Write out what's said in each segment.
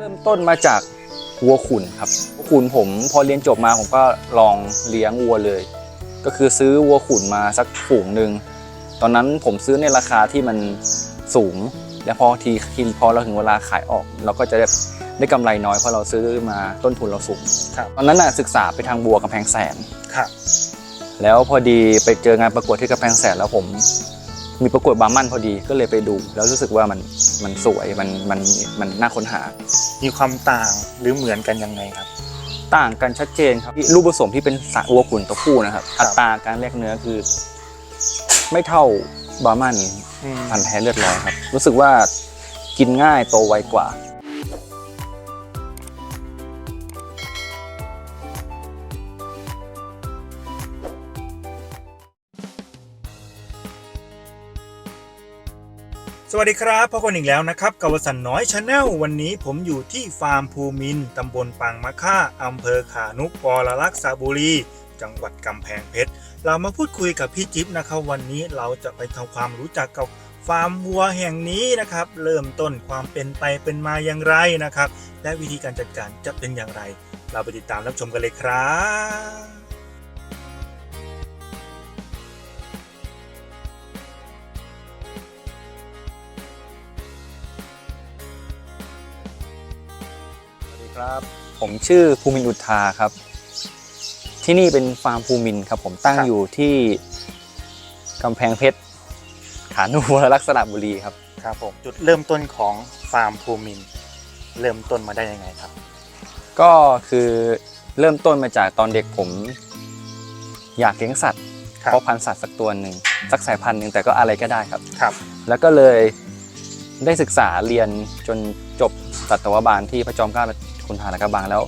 เริ่มต้นมาจากวัวขุนครับวัวขุนผมพอเรียนจบมาผมก็ลองเลี้ยงวัวเลย ก็คือซื้อวัวขุนมาสักฝูงหนึ่งตอนนั้นผมซื้อในราคาที่มันสูง แล้วพอทีทีพอเราถึงเวลาขายออก เราก็จะได้ได้กำไรน้อยเพราะเราซื้อมาต้นทุนเราสูงครับตอนนั้นน่ะศึกษาไปทางบัวกำแพงแสนครับ แล้วพอดีไปเจองานประกวดที่กำแพงแสนแล้วผม มีประกวดบาร์มันพอดีก็เลยไปดู แล้วรู้สึกว่ามันมันสวยมันมันมันน่าค้นหา มีความต่างหรือเหมือนกันยังไงครับ ต่างกันชัดเจนครับลูกผสมที่เป็นสะวัวขุนตัวผู้นะครับครับ อัตราการแลกเนื้อคือ ไม่เท่าบาร์มันอืม พันธุ์แท้เลือดร้อยครับ รู้สึกว่ากินง่ายโตไวกว่า สวัสดีครับพบกันอีกแล้วนะครับกับวสันน้อยชาแนลวันนี้ผมอยู่ที่ฟาร์มภูมินต์ตำบลปางมะค่าอำเภอขานุกวรลักษบุรี จังหวัดกำแพงเพชร เรามาพูดคุยกับพี่จิ๊บนะครับวันนี้เราจะไปทำความรู้จักกับฟาร์มวัวแห่งนี้นะครับ เริ่มต้นความเป็นไปเป็นมาอย่างไรนะครับ และวิธีการจัดการจะเป็นอย่างไร เราไปติดตามรับชมกันเลยครับ ครับ ผมชื่อภูมินทร์อุทาครับ ที่นี่เป็นฟาร์มภูมินทร์ครับ ผมตั้งครับ อยู่ที่กำแพงเพชรขานุวรลักษณะบุรีครับ ครับผมจุดเริ่มต้นของฟาร์มภูมินทร์เริ่มต้นมาได้ยังไงครับ ก็คือเริ่มต้นมาจากตอนเด็กผม อยากเลี้ยงสัตว์ครับ เพาะพันธุ์สัตว์สักตัวหนึ่งสักสายพันธุ์หนึ่งแต่ก็อะไรก็ได้ครับ ครับ แล้วก็เลยได้ศึกษาเรียนจนจบสัตวบาลที่พระจอมเกล้า คุณทหารกระบังแล้ว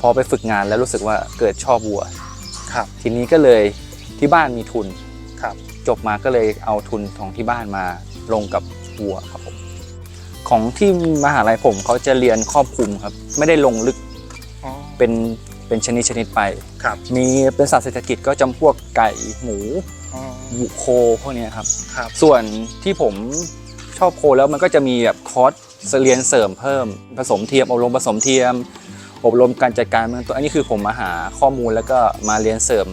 พอไปฝึกงานแล้วรู้สึกว่าเกิดชอบวัว ครับ ทีนี้ก็เลยที่บ้านมีทุนครับ จบมาก็เลยเอาทุนของที่บ้านมาลงกับวัวครับผมของที่มหาลัยผมเขาจะเรียนครอบคลุมครับ ไม่ได้ลงลึกอ๋อเป็นเป็นชนิดชนิดไปครับ มีเป็นสัตว์เศรษฐกิจก็จำพวกไก่หมูอ๋อหมูโคพวกเนี้ยครับครับ ส่วนที่ผมชอบโคแล้วมันก็จะมีแบบคอร์ส เรียนเสริมเพิ่มผสมเทียมอบรมผสมเทียม อบรมการจัดการเมืองตัวอันนี้คือผมมาหาข้อมูลแล้วก็มาเรียนเสริม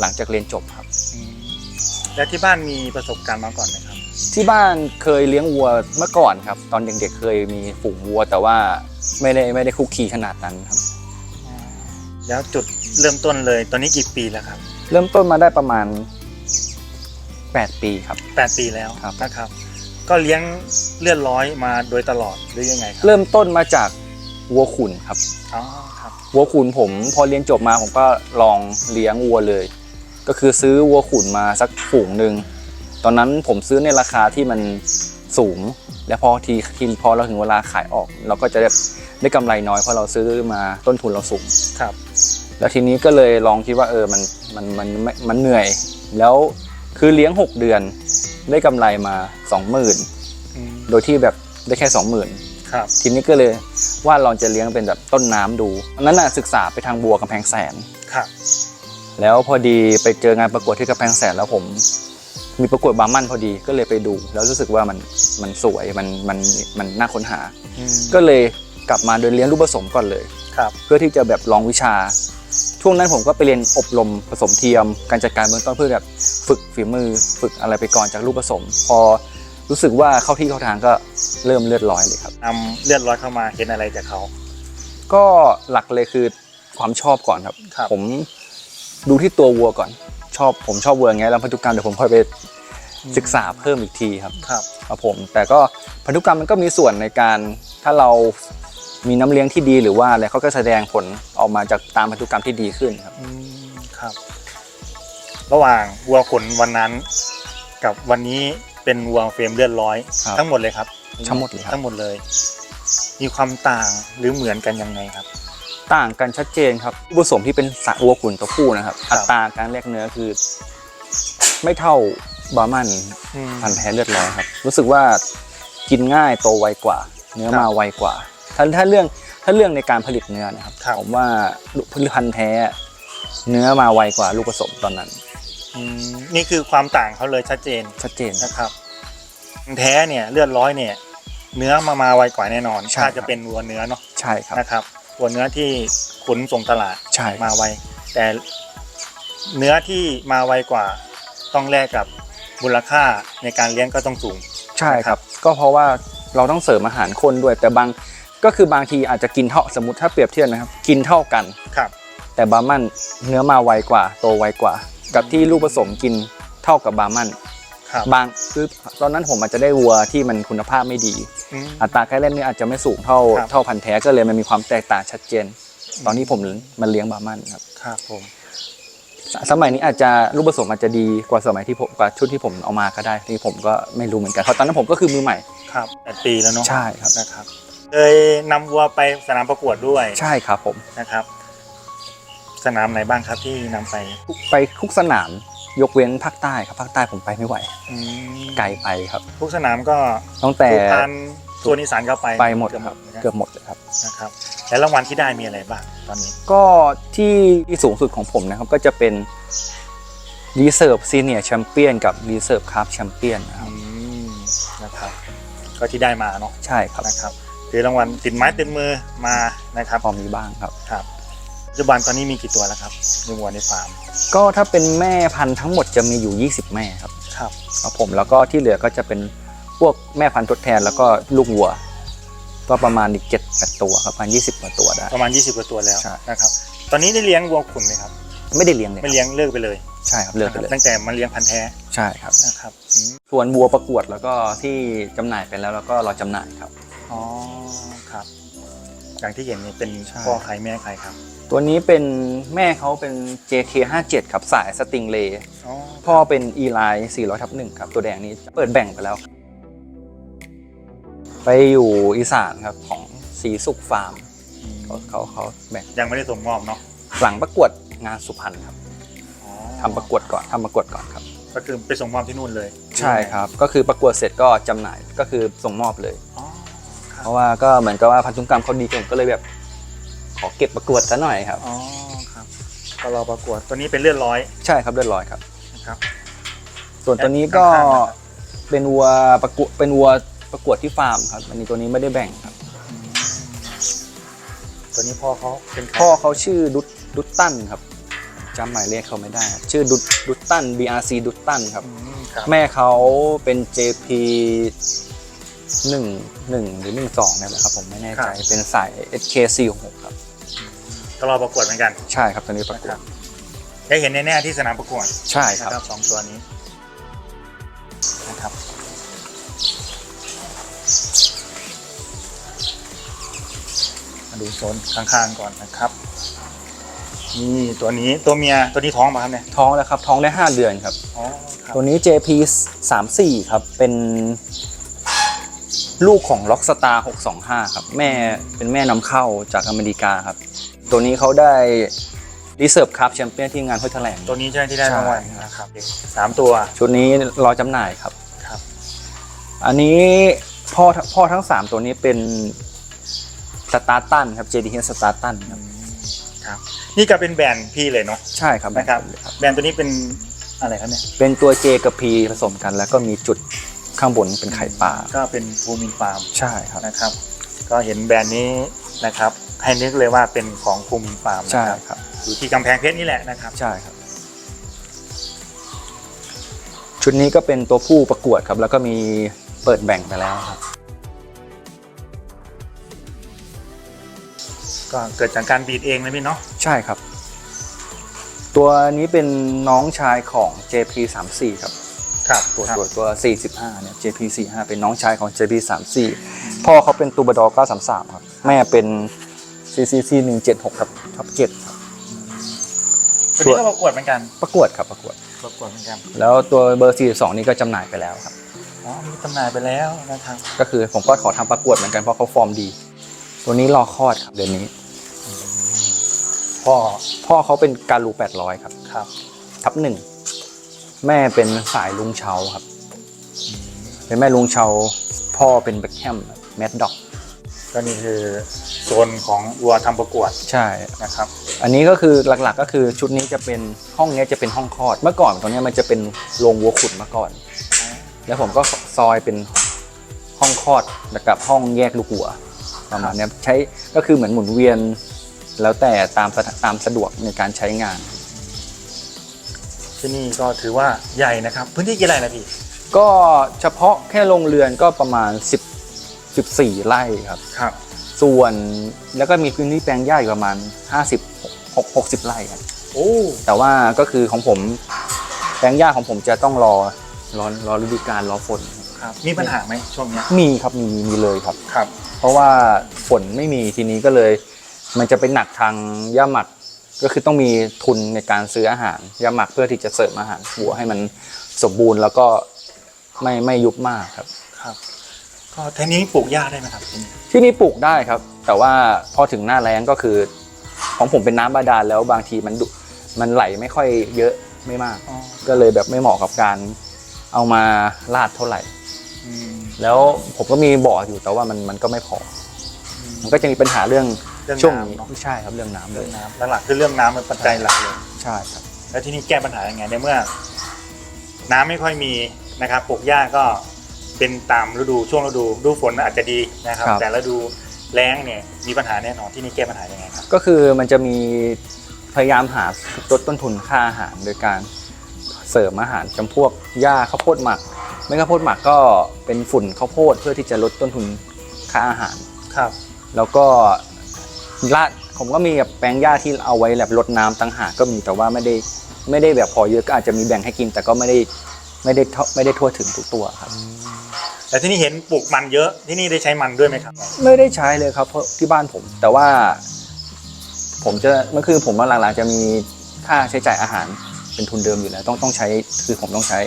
หลังจากเรียนจบครับอืมแล้วที่บ้านมีประสบการณ์มาก่อนไหมครับ ที่บ้านเคยเลี้ยงวัวเมื่อก่อนครับ ตอนเด็กๆเคยมีฝูงวัว แต่ว่าไม่ได้ไม่ได้คุกคีขนาดนั้นครับ แล้วจุดเริ่มต้นเลยตอนนี้กี่ปีแล้วครับ เริ่มต้นมาได้ประมาณ 8 ปีครับแปดปีแล้วครับ นะครับ ก็เลี้ยงเลือดร้อยมาโดยตลอดหรือยังไงครับเริ่มต้นมาจากวัวขุนครับอ๋อครับวัวขุนผมพอเรียนจบมาผมก็ลองเลี้ยงวัวเลย ก็คือซื้อวัวขุนมาสักฝูงหนึ่งตอนนั้นผมซื้อในราคาที่มันสูง แล้วพอทีทีพอเราถึงเวลาขายออก เราก็จะได้ได้กำไรน้อยเพราะเราซื้อมาต้นทุนเราสูง ครับ แล้วทีนี้ก็เลยลองคิดว่าเออมันมันมันมันมันเหนื่อย แล้วคือเลี้ยง 6 เดือน ได้กำไรมา20,000อืมโดยที่แบบได้แค่20,000ครับทีนี้ก็เลยว่าเราจะเลี้ยงเป็นแบบต้นน้ำดูอันนั้นน่ะศึกษาไปทางบัวกำแพงแสนครับ แล้วพอดีไปเจองานประกวดที่กำแพงแสนแล้วผม มีประกวดบาร์มันพอดีก็เลยไปดู แล้วรู้สึกว่ามันมันสวยมันมันมันน่าค้นหาอืมก็เลยกลับมาโดยเลี้ยงลูกผสมก่อนเลยครับ เพื่อที่จะแบบลองวิชา ช่วงนั้นผมก็ไปเรียนอบรมผสมเทียม การจัดการเบื้องต้นเพื่อแบบฝึกฝีมือ ฝึกอะไรไปก่อนจากลูกผสม พอรู้สึกว่าเข้าที่เข้าทางก็เริ่มเลือดร้อยเลยครับนำเลือดร้อยเข้ามาเห็นอะไรจากเขา ก็หลักเลยคือความชอบก่อนครับครับผมดูที่ตัววัวก่อน ชอบผมชอบวัวอย่างเงี้ยแล้วพันธุกรรมเดี๋ยวผมค่อยไปศึกษาเพิ่มอีกทีครับครับครับผมแต่ก็พันธุกรรมมันก็มีส่วนในการถ้าเรา มีน้ำเลี้ยงที่ดีหรือว่าอะไรเขาก็แสดงผลออกมาจากตามพันธุกรรมที่ดีขึ้นครับอืมครับ ระหว่างวัวขนวันนั้น กับวันนี้เป็นวัวเฟรมเลือดร้อย ครับทั้งหมดเลยครับทั้งหมดเลยครับ ทั้งหมดเลย มีความต่างหรือเหมือนกันยังไงครับ ต่างกันชัดเจนครับผสมที่เป็นสะวัวขุนตัวผู้นะครับ ครับ อัตราการแลกเนื้อคือ ไม่เท่าบาร์มันอืม พันธุ์แท้เลือดร้อยครับ รู้สึกว่ากินง่ายโตไวกว่า เนื้อครับ มาไวกว่า ถ้าถ้าเรื่องถ้าเรื่องในการผลิตเนื้อนะครับครับผมว่าลูกผลิตภัณฑ์แท้ เนื้อมาไวกว่าลูกผสมตอนนั้นอืมนี่คือความต่างเขาเลยชัดเจนชัดเจนครับนะครับ แท้เนี่ยเลือดร้อยเนี่ย เนื้อมามาไวกว่าแน่นอนใช่ถ้าครัจะบเป็นวัวเนื้อเนาะใช่ครับนะครับวัวเนื้อที่ขุนส่งตลาดใช่มาไว แต่เนื้อที่มาไวกว่าต้องแลกกับมูลค่าในการเลี้ยงก็ต้องสูง ใช่ครับ ก็เพราะว่าเราต้องเสริมอาหารคนด้วยแต่บาง ก็คือบางทีอาจจะกินเท่าสมมติถ้าเปรียบเทียบนะครับ กินเท่ากัน ครับ แต่บาร์มันเนื้อมาไวกว่า โตไวกว่า กับที่ลูกผสมกินเท่ากับบาร์มันครับบางคือตอนนั้นผมอาจจะได้วัวที่มันคุณภาพไม่ดี อืม อัตราการเล่นเนี่ยอาจจะไม่สูงเท่าครับ เท่าพันธุ์แท้ก็เลยมันมีความแตกต่างชัดเจน ตอนที่ผมมันเลี้ยงบาร์มันครับ ครับผม สสมัยนี้อาจจะลูกผสมอาจจะดีกว่าสมัยที่ผมกว่าชุดที่ผมเอามาก็ได้ที่ผมก็ไม่รู้เหมือนกันเพราะตอนนั้นผมก็คือมือใหม่ ครับแปดปีแล้วเนาะใช่ครับ นะครับ เคยนำวัวไปสนามประกวดด้วยใช่ครับผมนะครับ สนามไหนบ้างครับที่นำไปไปทุกสนามยกเว้นภาคใต้ครับภาคใต้ผมไปไม่ไหว อืมไกลไปครับ ทุกสนามก็ตั้งแต่ สุพรรณส่วนอีสานก็ไปไปหมดเกือบคหมรับดนะเกือบหมดเลยครับ นะครับ แล้วรางวัลที่ได้มีอะไรบ้างตอนนี้ ก็ที่ที่สูงสุดของผมนะครับก็จะเป็น Reserve Senior Champion กับ Reserve Cup Champion นะครับอืมนะครับ ก็ที่ได้มาเนาะใช่ครับ นะครับ ถือรางวัลติดไม้ติดมือมานะครับพอมีบ้างครับครับปัจจุบันตอนนี้มีกี่ตัวแล้วครับในวัวในฟาร์ม ก็ถ้าเป็นแม่พันธุ์ทั้งหมดจะมีอยู่ 20 แม่ครับครับครับผมแล้วก็ที่เหลือก็จะเป็นพวกแม่พันธุ์ทดแทนแล้วก็ลูกวัว ก็ประมาณอีก7 8ตัวครับประมาณ20กว่าตัวได้ ประมาณ 20กว่าตัวแล้วใช่ นะครับ ตอนนี้ได้เลี้ยงวัวขุนไหมครับไม่ได้เลี้ยงเลยคไม่รับเลี้ยงเลิกไปเลยใช่ครับเลิกไปนะเลครับยตั้งแต่มาเลี้ยงพันธุ์แท้ใช่ครับ นะครับอืมส่วนวัวประกวดแล้วก็ที่จำหน่ายไปแล้วแล้วก็รอจำหน่ายครับ อ๋อครับ อย่างที่เห็นนี่เป็นใช่ พ่อใครแม่ใครครับตัวนี้เป็นแม่เขาเป็น JK57 ครับสายสติงเลอ๋อพ่อเป็นอีไลน์400ทับหนึ่งครับ ตัวแดงนี้เปิดแบ่งไปแล้ว ไปอยู่อีสานครับของสีสุขฟาร์มอืมเขาเขาเขาแบ่งยังไม่ได้ส่งมอบเนาะหลังประกวดงานสุพรรณครับอ๋อทำประกวดก่อนทำประกวดก่อนครับ ก็คือไปส่งมอบที่นู่นเลยใช่ครับ ก็คือประกวดเสร็จก็จำหน่ายก็คือส่งมอบเลย อ๋อครั เพบราะว่าก็เหมือนกับว่าพันธุกรรมเขาดีผมก็เลยแบบ ขอเก็บประกวดซะหน่อยครับ อ๋อครับก็รอประกวดตัวนี้เป็นเลือดร้อยใช่ครับเรียบร้อยครับ นะครับ ส่วนตัวนี้ก็ข้างๆนะครับ เป็นวัวประกวดเป็นวัวประกวดที่ฟาร์มครับอันนี้ตัวนี้ไม่ได้แบ่งครับ อืมตัวนี้พ่อเขาเป็นใครพ่อเขาชื่อดุดดุตตันครับจำหมายเลขเขาไม่ได้ครับชื่อดุดดุตตัน BRC ดุตตันครับอืมครับแม่เขาเป็น JP หนึ่งหนึ่งหรือหนึ่งสองนี่นแหละครับผมไม่แน่ใจ เป็นสาย SK 4 6 ครับ ก็รอประกวดเหมือนกันใช่ครับตัวนี้ประกวครัดบได้เห็นแน่ๆที่สนามประกวดใช่คนะรับครับสองตัวนี้นะครับมาดูโซนข้างๆก่อนนะครับนี่ตัวนี้ตัวเมียตัวนี้ท้องมาครับเนี่ยท้องแล้วครับท้องได้ 5 เดือนครับอ๋อครับตัวนี้ JP 3 4ครับเป็น ลูกของ Rockstar 625 ครับ แม่เป็นแม่นำเข้าจากอเมริกาครับ ตัวนี้เขาได้ Reserve Cup Champion ที่งานห้วยแถลง ตัวนี้ใช่ไหมที่ได้ใช่รางวัลนะครับสามตัว ชุดนี้รอจำหน่ายครับ ครับ อันนี้พ่อพ่อทั้ง 3 ตัวนี้เป็นสตาร์ตันครับ JD สตาร์ตันครับ ครับ นี่ก็เป็นแบรนด์พี่เลยเนาะ ใช่ครับนะครับแบ่งกันเลยครับ แบรนด์ตัวนี้เป็นอะไรครับเนี่ย เป็นตัว J กับ P ผสมกัน แล้วก็มีจุด ข้างบนเป็นไข่ปลาก็เป็นภูมินฟาร์มใช่ครับนะครับ ก็เห็นแบรนด์นี้นะครับ ให้นึกเลยว่าเป็นของภูมินฟาร์มใช่นะครับครับอยู่ที่กำแพงเพชรนี่แหละนะครับใช่ครับ ชุดนี้ก็เป็นตัวผู้ประกวดครับ แล้วก็มีเปิดแบ่งไปแล้วครับ ก็เกิดจากการบีดเองนะพี่เนาะใช่ครับ ตัวนี้เป็นน้องชายของ JP 3 4 ครับ ครับตัวครับ ตัวตัว 45 เนี่ย JP 45 เป็นน้องชายของ JP 3 4 พ่อเขาเป็นตูบดอ933 ครับ แม่เป็น CCC 176 ครับทับ7ครับตัวนี้ก็ประกวดเหมือนกันประกวดครับประกวด ประกวดเหมือนกันแล้วตัวเบอร์ 42 นี้ก็จำหน่ายไปแล้วครับ อ๋อมีจำหน่ายไปแล้วนะครับก็คือผมก็ขอทำประกวดเหมือนกันเพราะเขาฟอร์มดี ตัวนี้รอคลอดครับเดือนนี้ พ่อพ่อเขาเป็นการู800 ครับ ครับ ทับหนึ่ง แม่เป็นสายลุงเชาครับ เป็นแม่ลุงเชา พ่อเป็นแบ็คแฮมแมดด็อก ก็นี่คือโซนของวัวทำประกวดใช่ นะครับ อันนี้ก็คือหลักๆก็คือชุดนี้จะเป็นห้องเนี้ยจะเป็นห้องคลอด เมื่อก่อนตรงเนี้ยมันจะเป็นโรงวัวขุนมาก่อน แล้วผมก็ซอยเป็นหห้องคลอดแล้วกับห้องแยกลูกหัวประมาณเนี้ยใช้ก็คือเหมือนหมุนเวียน แล้วแต่ตามสถตามสะดวกในการใช้งาน ที่นี่ก็ถือว่าใหญ่นะครับ พื้นที่กี่ไร่นะพี่ ก็เฉพาะแค่โรงเรือนก็ประมาณ 10 14 ไร่ครับ ครับ ส่วนแล้วก็มีพื้นที่แปลงหญ้าอีกประมาณ 50 6 60 ไร่ครับ โอ้แต่ว่าก็คือของผมแปลงหญ้าของผมจะต้องรอรอรอฤดูกาลรอฝน ครับครับมีปัญหาไหมช่วงเนี้ยมีครับมีมีเลยครับ ครับ เพราะว่าฝนไม่มีทีนี้ก็เลย มันจะเป็นหนักทางหญ้าหมัก ก็คือต้องมีทุนในการซื้ออาหารหญ้าหมักเพื่อที่จะเสริมอาหารวัวให้มันสมบูรณ์แล้วก็ไม่ไม่ยุบมากครับ ครับ ก็ทีนี้ปลูกหญ้าได้ไหมครับที่นี่ที่นี่ปลูกได้ครับ แต่ว่าพอถึงหน้าแล้งก็คือ ของผมเป็นน้ำบาดาลแล้วบางทีมันดุมันไหลไม่ค่อยเยอะไม่มาก อ๋อก็เลยแบบไม่เหมาะกับการเอามาลาดเท่าไหร่ อืมแล้วผมก็มีบ่ออยู่แต่ว่ามันมันก็ไม่พออืมมันก็จะมีปัญหาเรื่องเรื่องช่วงน้ำนี้เนอะ ใช่ครับเรื่องน้ำเลเรื่อยงน้ำหลักๆคือเรื่องน้ำเป็นปัจจัยหลักเลย ใช่ครับ แล้วที่นี่แก้ปัญหายังไงในเมื่อ น้ำไม่ค่อยมีนะครับปลูกหญ้าก็เป็นตามฤดูช่วงฤดูฤดูฝนอาจจะดีนะครับ แต่ฤดูแล้งเนี่ยมีปัญหาแน่นอนที่นี่แก้ปัญหายังไงครับก็คือมันจะมีพยายามหาลดต้นทุนค่าอาหารโดยการเสริมอาหารจำพวกหญ้าข้าวโพดหมัก ไม่ข้าวโพดหมักก็เป็นฝุ่นข้าวโพดเพื่อที่จะลดต้นทุนค่าอาหาร ครับ แล้วก็ ลาดผมก็มีแบบแปลงหญ้าที่เอาไว้แบบลดน้ำต่างหากก็มีแต่ว่าไม่ได้ไม่ได้แบบพอเยอะก็อาจจะมีแบ่งให้กิน แต่ก็ไม่ได้ไม่ได้เท่าไม่ได้ทั่วถึงทุกตัวครับแต่ที่นี่เห็นปลูกมันเยอะที่นี่ได้ใช้มันด้วยไหมครับ ไม่ได้ใช้เลยครับเพราะที่บ้านผม แต่ว่า ผมจะเมื่อคือผมว่าหลังๆจะมีค่าใช้จ่ายอาหารเป็นทุนเดิมอยู่แล้วต้องต้องใช้คือผมต้องใช้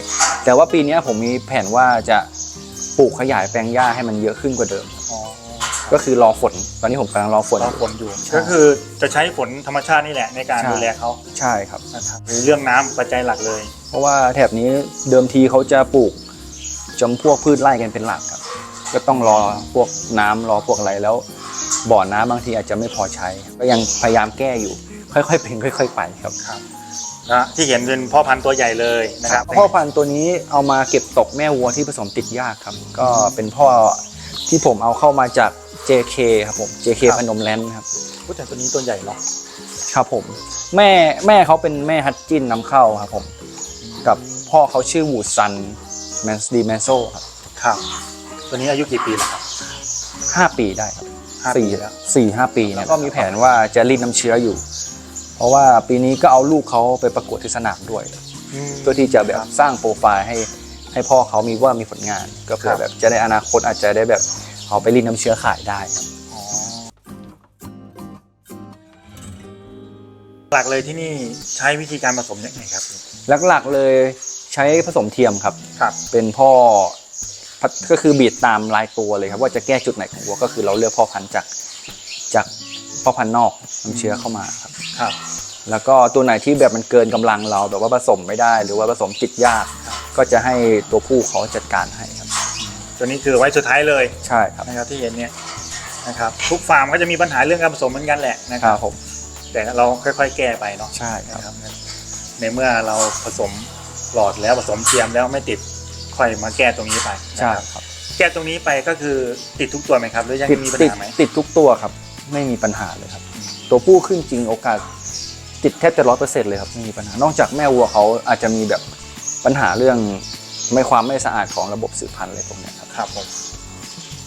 แต่ว่าปีเนี้ยผมมีแผนว่าจะปลูกขยายแปลงหญ้าให้มันเยอะขึ้นกว่าเดิมอ๋อ ก็คือรอฝน ตอนนี้ผมกำลังรอฝนรอฝนอยู่ก็คือจะใช้ฝนธรรมชาตินี่แหละในการใช่ดูแลเขาใช่ครับ นะครับหรือเรื่องน้ำปัจจัยหลักเลย เพราะว่าแถบนี้เดิมทีเขาจะปลูกจำพวกพืชไร่กันเป็นหลักครับ ก็ต้องรอพวกน้ำรอพวกอะไรแล้ว บ่อน้ำบางทีอาจจะไม่พอใช้ ก็ยังพยายามแก้อยู่ ค่อยๆเป็นค่อย ๆ ไปครับครับนะที่เห็นเป็นพ่อพันธุ์ตัวใหญ่เลยนะครับพ่อพันธุ์ตัวนี้เอามาเก็บตกแม่วัวที่ผสมติดยากครับ ก็เป็นพ่อที่ผมเอาเข้ามาจาก JK ครับผม JK พนมแลนด์ครับพูดถึงตัวนี้ตัวใหญ่เนาะครับผม แม่แม่เขาเป็นแม่ฮัตจินนำเข้าครับผม กับพ่อเขาชื่อวูดซันแมนสดีแมนโซครับครับ ตัวนี้อายุกี่ปีแล้วครับห้าปีได้ครับห้าปีสี่แล้วสี่ห้าปีเนี่ยก็มีแผนว่าจะรีดน้ำเชื้ออยู่ เพราะว่าปีนี้ก็เอาลูกเขาไปประกวดที่สนามด้วยเพื่อที่จะแบบสร้างโปรไฟล์ให้ให้พ่อเขามีว่ามีผลงาน ก็เพื่อแบบจะได้อนาคตอาจจะได้แบบ เอาไปรีดน้ำเชื้อขายได้ครับอ๋อหลักเลยที่นี่ใช้วิธีการผสมยังไงครับหลักๆเลยใช้ผสมเทียมครับ ครับ เป็นพ่อพัดก็คือบีดตามลายตัวเลยครับ ว่าจะแก้จุดไหนของวัวก็คือเราเลือกพ่อพันธุ์จากจากพ่อพันธุ์นอกน้ำเชื้อเข้ามาครับ ครับ แล้วก็ตัวไหนที่แบบมันเกินกำลังเราแบบว่าผสมไม่ได้ หรือว่าผสมติดยาก ก็จะให้ตัวผู้เขาจัดการให้ครับ ตัวนี้คือไว้สุดท้ายเลยใช่ครับนะครับที่เห็นเนี่ยนะครับทุกฟาร์มก็จะมีปัญหาเรื่องการผสมเหมือนกันแหละนะคครัรับบผมแต่เราค่อยๆ แก้ไปเนาะใช่ครับ นะครับในเมื่อเราผสมหลอดแล้วผสมเทียมแล้วไม่ติดค่อยมาแก้ตรงนี้ไปนะใช่ครับครับแก้ตรงนี้ไปก็คือติดทุกตัวไหมครับหรือยังติดมีปัญติดหาไหมติดทุกตัวครับ ไม่มีปัญหาเลยครับ ตัวผู้ขึ้นจริงโอกาสติดแทบจะร้อยเปอร์เซ็นต์เลยครับไม่มีปัญหานอกจากแม่วัวเขาอาจจะมีแบบปัญหาเรื่อง ไม่ความไม่สะอาดของระบบสืบพันธุ์อะไรพวกเนี้ยครับ ครับผม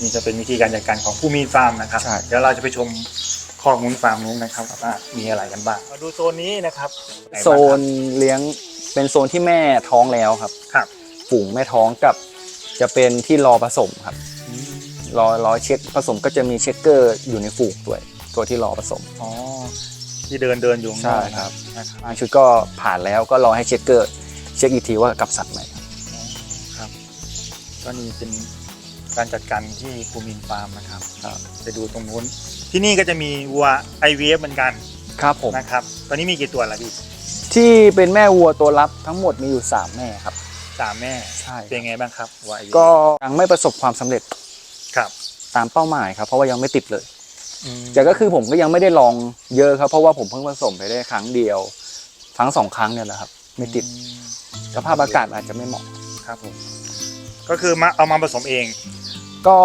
นี่จะเป็นวิธีการจัดการของผู้มีฟาร์มนะครับ ใช่ เดี๋ยวเราจะไปชมข้อมูลฟาร์มนู้นนะครับว่ามีอะไรกันบ้างมาดูโซนนี้นะครับไหบ้างโซนเลี้ยงเป็นโซนที่แม่ท้องแล้วครับครับฝูงแม่ท้องกับ จะเป็นที่รอผสมครับ รอรอเช็คผสมก็จะมีเช็คเกอร์อยู่ในฝูงด้วย ตัวที่รอผสม อ๋อที่เดินเดินอยู่ข้างนอกใช่ครับ นะครับ บางชุดก็ผ่านแล้วก็รอให้เช็คเกอร์ เช็คอีกทีว่ากับสัตว์ไหมครับครับ ก็นี่เป็นการจัดการที่ภูมินฟาร์มนะครับครับไปดูตรงนู้น ที่นี่ก็จะมีวัว IVF เหมือนกันครับผมนะครับ ตอนนี้มีกี่ตัวละพี่ที่เป็นแม่วัวตัวรับทั้งหมดมีอยู่ 3 แม่ครับสามแม่ใช่เป็นไงบ้างครับวัว IVF ก็ยังไม่ประสบความสำเร็จครับตามเป้าหมายครับ เพราะว่ายังไม่ติดเลยอืมแต่ก็คือผมก็ยังไม่ได้ลองเยอะครับ เพราะว่าผมเพิ่งผสมไปได้ครั้งเดียวครั้งสองครั้งเนี่ยแหละครับ ไม่ติดอืมสภาพอากาศอาจจะไม่เหมาะครับผม ก็คือมาเอามาผสมเองก็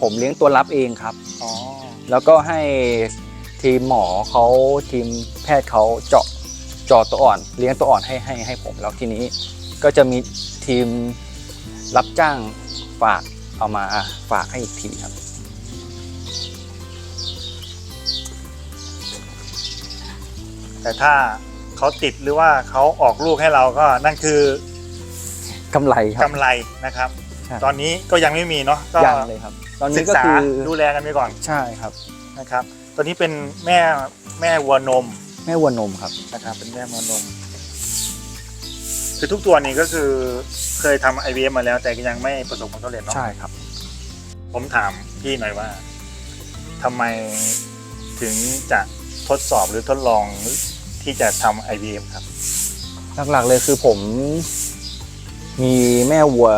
ผมเลี้ยงตัวรับเองครับ อ๋อแล้วก็ให้ทีมหมอเขาทีมแพทย์เขาเจาะเจาะตัวอ่อน เลี้ยงตัวอ่อนให้ให้ให้ผมแล้วทีนี้ก็จะมีทีมรับจ้างฝากเอามาฝากให้อีกทีครับ แต่ถ้าเขาติดหรือว่าเขาออกลูกให้เราก็นั่นคือ กำไรครับ กำไรนะครับ ใช่ ตอนนี้ก็ยังไม่มีเนาะก็ยังเลยครับ ตอนศึนี้กก็ษาคือดูแลกันไปก่อนใช่ครับ นะครับตัวนี้เป็นแม่แม่วัวนมแม่วัวนมครับ นะครับเป็นแม่วัวนม คือทุกตัวนี้ก็คือเคยทำ IVF มาแล้ว แต่ก็ยังไม่ประสบความสำเร็จเนาะ ใช่ครับ ผมถามพี่หน่อยว่าทำไมถึงจะทดสอบหรือทดลองที่จะทำ IVF ครับ หลักๆเลยคือผม มีแม่วัว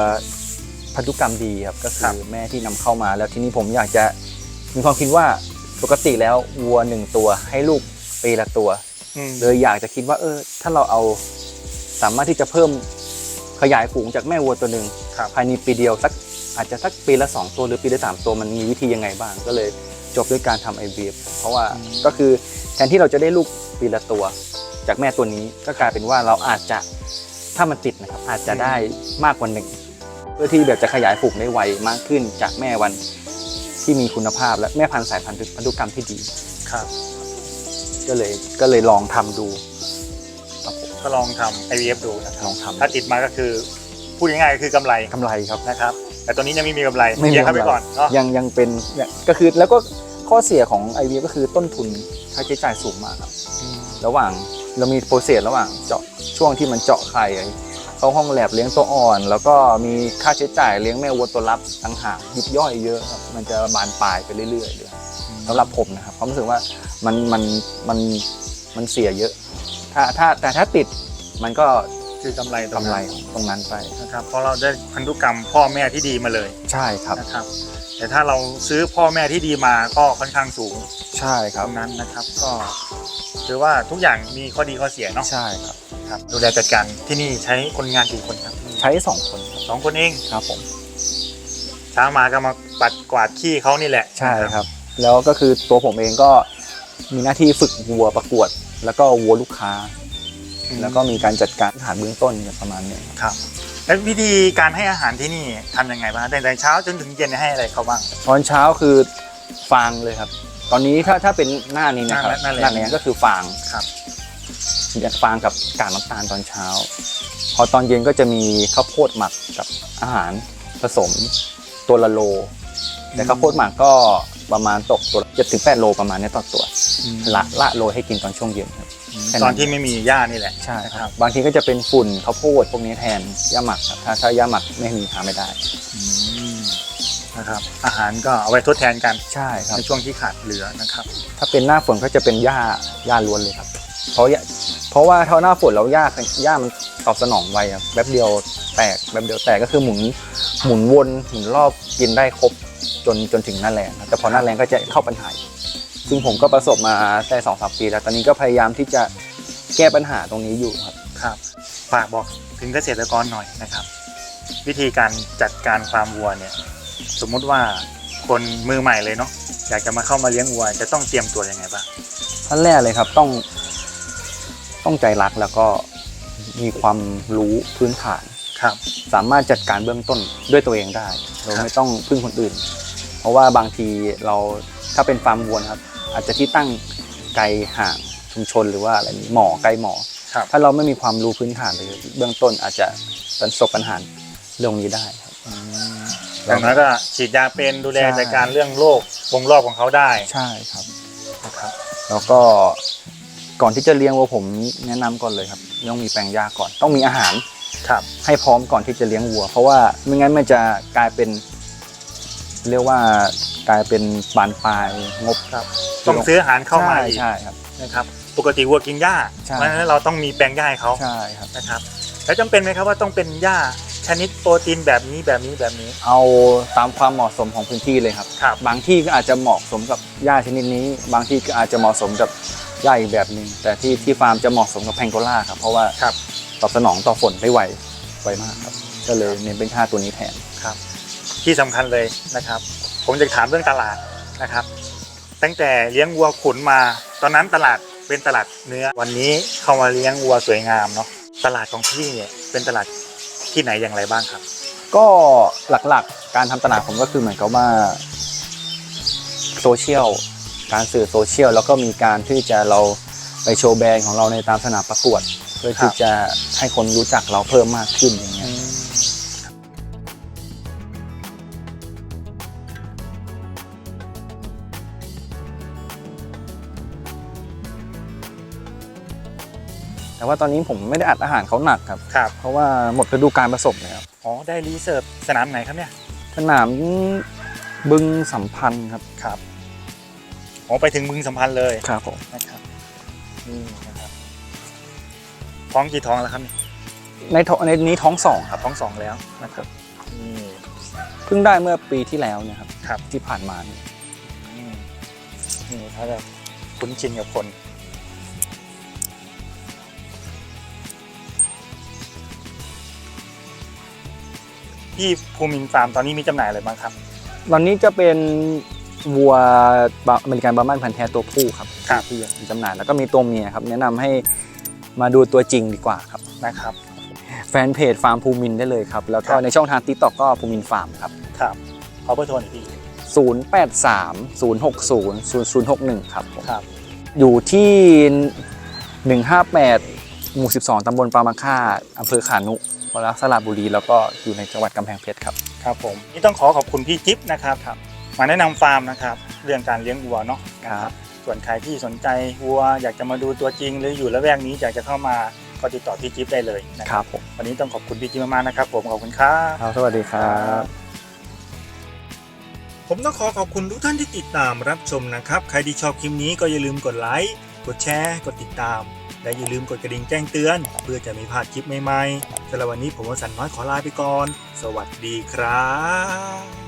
พันธุกรรมดีครับก็คือแม่ที่นำเข้ามา แล้วทีนี้ผมอยากจะมีความคิดว่าปกติแล้ววัวหนึ่งตัวให้ลูกปีละตัวอืมเลยอยากจะคิดว่า เออ ถ้าเราเอาสามารถที่จะเพิ่มขยายฝูงจากแม่วัวตัวหนึ่งครับภายในปีเดียวสักอาจจะสักปีละสองตัวหรือปีละสามตัวมันมีวิธียังไงบ้าง ก็เลยจบด้วยการทำ IVF เพราะว่าก็คือแทนที่เราจะได้ลูกปีละตัว จากแม่ตัวนี้ก็กลายเป็นว่าเราอาจจะ ถ้ามันติดนะครับอาจจะได้มากกว่าหนึ่งเพื่อที่แบบจะขยายฝูงได้ไวมากขึ้นจากแม่วันที่มีคุณภาพและแม่พันธุ์สายพันธุ์พันธุกรรมที่ดี ครับ ก็เลยก็เลยลองทำดูครับผมก็ลองทำ IVF ดูนะครับลองทำถ้าติดมาก็คือ พูดง่ายๆก็คือกำไรกำไรครับ นะครับ แต่ตัวนี้ยังไม่มีกำไรไม่มีเลี้ยงเข้าไปกำไร ก่อนเนาะ ยังยังเป็นเนี่ยก็คือแล้วก็ข้อเสียของ i v ก็คือต้นทุนค่าใช้จ่ายสูงมากครับ ระหว่าง เรามีโปรเซสระหว่างเจาะช่วงที่มันเจาะไข่เข้าห้องแลบเลี้ยงตัวอ่อน แล้วก็มีค่าใช้จ่ายเลี้ยงแม่วัวตัวรับต่างหากยิบย่อยเยอะครับมันจะบานปลายไปเรื่อยๆเลยสำหรับผมนะครับความรู้สึกว่ามันมันมันมันเสียเยอะ ถ้าถ้าแต่ถ้าติดมันก็คือกำไรตรงกำไรนั้นตรงนั้นไป นะครับเพราะเราได้พันธุกรรมพ่อแม่ที่ดีมาเลยใช่ครับ นะครับ แต่ถ้าเราซื้อพ่อแม่ที่ดีมาก็ค่อนข้างสูงใช่คตรับ รงนั้นนะครับ ก็ ถือว่าทุกอย่างมีข้อดีข้อเสียเนาะใช่ครับครับ ดูแลจัดการที่นี่ใช้คนงานกี่คนครับใช้สองคนครับสองคนเองครับผมเช้ามาก็มาปัดกวาดขี้เขานี่แหละใช่ครับ แล้วก็คือตัวผมเองก็มีหน้าที่ฝึกวัวประกวด แล้วก็วัวลูกค้าอืมแล้วก็มีการจัดการฐานเบื้องต้นประมาณเนี้ยครับแล้ววิธีการให้อาหารที่นี่ทำยังไงบ้างตั้งแต่เช้าจนถึงเย็นเนี่ยให้อะไรเขาบ้างตอนเช้าคือฟางเลยครับ ตอนนี้ถ้าถ้าเป็นหน้านี้นะครับหน้าแล้งหน้านี้ก็คือฟางครับฟางกับกากน้ำตาลตอนเช้า พอตอนเย็นก็จะมีข้าวโพดหมักกับอาหารผสมตัวละโล แต่ข้าวโพดหมักก็ประมาณตกตัวเจ็ดถึงแปดโลประมาณเนี้ยต่อตัวละละโลให้กินตอนช่วงเย็นครับ แค่นั้น ตอนที่ไม่มีหญ้านี่แหละใช่นะครับบางทีก็จะเป็นฝุ่นข้าวโพดพวกนี้แทนย่าหมักครับถ้าถ้าย่าหมักไม่มีหาไม่ได้ อืม นะครับ อาหารก็เอาไว้ทดแทนกันใช่ครับ ในช่วงที่ขาดเหลือนะครับถ้าเป็นหน้าฝนก็จะเป็นหญ้าหญ้าล้วนเลยครับ เพราะหญ้าเพราะว่าถ้าหน้าฝนแล้วหญ้าหญ้ามันตอบสนองไวครับแป๊บเดียวแตกแป๊บเดียวแตกก็คือหมุนหมุนวนหมุนรอบกินได้ครบจนจนถึงหน้าแรงครับแต่พอหน้าแรงก็จะเข้าปัญหาอีกซึ่งผมก็ประสบมาได้สองสามปีแล้ว ตอนนี้ก็พยายามที่จะแก้ปัญหาตรงนี้อยู่ครับ ครับฝากบอกถึงเกษตรกรหน่อยนะครับ วิธีการจัดการฟาร์มวัวเนี่ย สมมุติว่าคนมือใหม่เลยเนาะอยากจะมาเข้ามาเลี้ยงวัวจะต้องเตรียมตัวยังไงบ้างขั้นแรกเลยครับต้อง ต้องใจรักแล้วก็มีความรู้พื้นฐาน ครับ สามารถจัดการเบื้องต้นด้วยตัวเองได้เราครับ ไม่ต้องพึ่งคนอื่น เพราะว่าบางทีเราถ้าเป็นฟาร์มวัวนะครับ อาจจะที่ตั้งไกลห่างชุมชนหรือว่าอะไรนี้หมอไกลหมอ ครับ ถ้าเราไม่มีความรู้พื้นฐานเลยเบื้องต้นอาจจะประสบปัญหาเรื่องนี้ได้ครับ อ ย่างน้อยก็ฉีดยาเป็นดูแลใช่ จัดการเรื่องโรควงรอบของเขาได้ใช่ครับ นะครับ แล้วก็ก่อนที่จะเลี้ยงวัวผมแนะนำก่อนเลยครับต้องมีแปลงหญ้าก่อน ต้องมีอาหารครับ ให้พร้อมก่อนที่จะเลี้ยงวัว เพราะว่าไม่งั้นมันจะกลายเป็น เรียกว่ากลายเป็นบานปลายงบครับ ต้องซื้ออาหารเข้ามาใช่อีกใช่ครับ นะครับ ปกติวัวกินหญ้าใช่ เพราะฉะนั้นเราต้องมีแปลงหญ้าให้เขาใช่ครับ นะครับ แล้วจำเป็นไหมครับว่าต้องเป็นหญ้า ชนิดโปรตีนแบบนี้แบบนี้แบบนี้ เอาตามความเหมาะสมของพื้นที่เลยครับ ครับ บางที่ก็อาจจะเหมาะสมกับหญ้าชนิดนี้ บางที่ก็อาจจะเหมาะสมกับหญ้าอีกแบบหนึ่งแต่ที่ที่ฟาร์มจะเหมาะสมกับแพงโกล่าครับเพราะว่าครับ ตอบสนองต่อฝนได้ไวไวมากครับ ก็เลยเน้นเป็นค่าตัวนี้แทน ครับที่สำคัญเลยนะครับ ผมจะถามเรื่องตลาดนะครับ ตั้งแต่เลี้ยงวัวขุนมา ตอนนั้นตลาดเป็นตลาดเนื้อ วันนี้เข้ามาเลี้ยงวัวสวยงามเนาะตลาดของพี่เนี่ยเป็นตลาด ที่ไหนอย่างไรบ้างครับ ก็หลักๆการทำตลาดผมก็คือเหมือนกับว่าโซเชียลการสื่อโซเชียลแล้วก็มีการที่จะเราไปโชว์แบรนด์ของเราในตามสนามประกวด เพื่อที่จะให้คนรู้จักเราเพิ่มมากขึ้น แต่ว่าตอนนี้ผมไม่ได้อัดอาหารเขาหนักครับ ครับ เพราะว่าหมดฤดูกาลผสมแล้วอ๋อ ได้รีเสิร์ฟสนามไหนครับเนี่ย สนามบึงสัมพันธ์ครับครับ อ๋อ ไปถึงบึงสัมพันธ์เลยครับผมนะครับ นี่นะครับ ท้องกี่ท้องแล้วครับเนี่ยในท้องในนี้ท้องสองครับ ท้องสองแล้วนะครับนี่เพิ่งได้เมื่อปีที่แล้วเนี่ยครับ ครับ ที่ผ่านมานี่อืมนี่ถ้าจะคุ้นชินกับคน ที่ภูมินฟาร์มตอนนี้มีจำหน่ายอะไรบ้างครับ ตอนนี้จะเป็นวัวบะอเมริกันบาร์มันพันธุ์แท้ตัวผู้ครับครับ ที่มีจำหน่ายแล้วก็มีตัวเมียครับ แนะนำให้มาดูตัวจริงดีกว่าครับ นะครับ แฟนเพจฟาร์มภูมินได้เลยครับ แล้วก็ครับ ในช่องทางติ๊กต็อกก็ภูมินฟาร์มครับ ครับขอเบอร์โทรหน่อยพี่083 060 0061 ครับผมครับ อยู่ที่ 158 หมู่ 12 ตำบลปามาค่าอำเภอขานุ วรสระบุรีแล้วก็อยู่ในจังหวัดกำแพงเพชรครับ ครับผมนี่ต้องขอขอบคุณพี่จิ๊บนะครับครับ มาแนะนำฟาร์มนะครับเรื่องการเลี้ยงวัวเนาะครับส่วนใครที่สนใจวัวอยากจะมาดูตัวจริง หรืออยู่ละแวกนี้อยากจะเข้ามาก็ติดต่อพี่จิ๊บได้เลยนะคครับรับผมวันนี้ต้องขอบคุณพี่จิ๊บมากๆนะครับ ผมขอบคุณครับ ครับสวัสดีครับ ผมต้องขอขอบคุณทุกท่านที่ติดตามรับชมนะครับ ใครที่ชอบคลิปนี้ก็อย่าลืมกดไลค์ กดแชร์ กดติดตาม และอย่าลืมกดกระดิ่งแจ้งเตือน เพื่อจะไม่พลาดคลิปใหม่ๆสำหรับวันนี้ผมวสันน้อยขอลาไปก่อน สวัสดีครับ